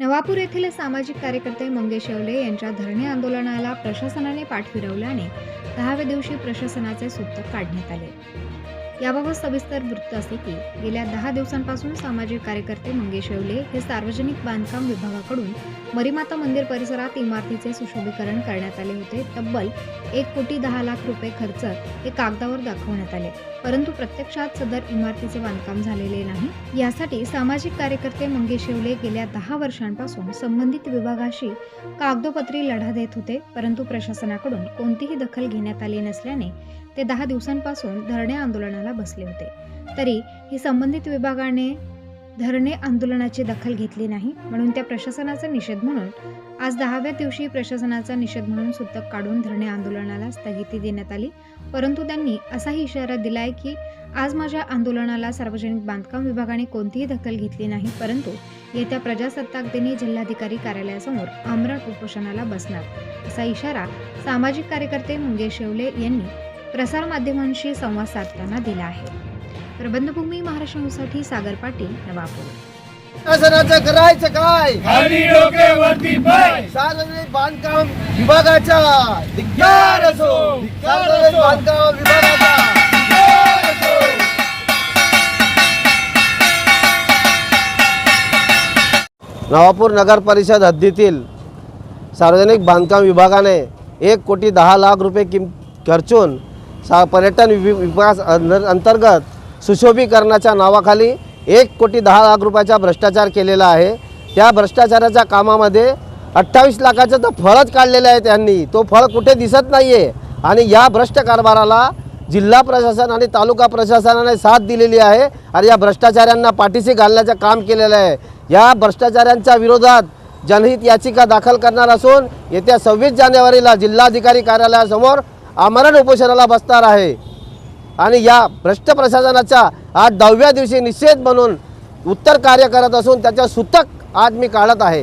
नवापूर येथील सामाजिक कार्यकर्ते मंगेश येवले यांच्या धरणे आंदोलनाला प्रशासनाने पाठ फिरवल्याने दहाव्या दिवशी प्रशासनाचे सूतक काढण्यात आले. याबाबत सविस्तर वृत्त असे की गेल्या दहा दिवसांपासून सामाजिक कार्यकर्ते मंगेश येवले हे सार्वजनिक बांधकाम विभागाकडून मरीमाता मंदिर परिसरात इमारतीचे सुशोभीकरण करण्यात आले होते. तब्बल एक कोटी दहा लाख रुपये खर्च हे कागदावर दाखवण्यात आले. परंतु प्रत्यक्षात सदर इमारतीचे बांधकाम झालेले नाही. यासाठी सामाजिक कार्यकर्ते मंगेश येवले गेल्या दहा वर्षांपासून संबंधित विभागाशी कागदोपत्री लढा देत होते. परंतु प्रशासनाकडून कोणतीही दखल घेण्यात आली नसल्याने ते दहा दिवसांपासून धरणे आंदोलनाला बसले होते. तरी ही संबंधित विभागाने धरणे आंदोलनाची दखल घेतली नाही म्हणून त्या प्रशासनाचा निषेध म्हणून आज दहाव्या दिवशी प्रशासनाचा निषेध म्हणून सुतक काढून धरणे आंदोलनाला स्थगिती देण्यात आली. परंतु त्यांनी असाही इशारा दिलाय की आज माझ्या आंदोलनाला सार्वजनिक बांधकाम विभागाने कोणतीही दखल घेतली नाही परंतु येत्या प्रजासत्ताक दिनी जिल्हाधिकारी कार्यालयासमोर आमरण उपोषणाला बसणार असा इशारा सामाजिक कार्यकर्ते मुंगेश शेवले यांनी प्रसारमाध्यमांशी संवाद साधताना दिला आहे. प्रबंधभूमी महाराष्ट्रासाठी सागर पाटील नवापूर. शासनाचं करायचं काय? खाली डोक्यावरती पाय. सार्वजनिक बांधकाम विभागाचा. धिक्कार असो. सार्वजनिक बांधकाम विभागाचा. धिक्कार असो. नवापूर नगर परिषद हद्दीतील सार्वजनिक बांधकाम विभागाने एक कोटी दहा लाख रुपये किम खर्चून सा पर्यटन वि- विकास अंतर्गत सुशोभीकरणाच्या नावाखाली एक कोटी दहा लाख रुपयाचा भ्रष्टाचार केलेला आहे. त्या भ्रष्टाचाराच्या कामामध्ये अठ्ठावीस लाखाचं तर फळच काढलेलं आहे त्यांनी. तो फळ कुठे दिसत नाही आहे आणि या भ्रष्ट कारभाराला जिल्हा प्रशासन आणि तालुका प्रशासनाने साथ दिलेली आहे आणि या भ्रष्टाचाऱ्यांना पाठीशी घालण्याचं काम केलेलं आहे. या भ्रष्टाचाऱ्यांच्या विरोधात जनहित याचिका दाखल करणार असून येत्या सव्वीस जानेवारीला जिल्हाधिकारी कार्यालयासमोर आमरण उपोषणाला बसणार आहे. आणि या भ्रष्ट प्रशासनाचा आज दहाव्या दिवशी निषेध म्हणून उत्तर कार्य करत असून त्याच्या सूतक आज मी काढत आहे.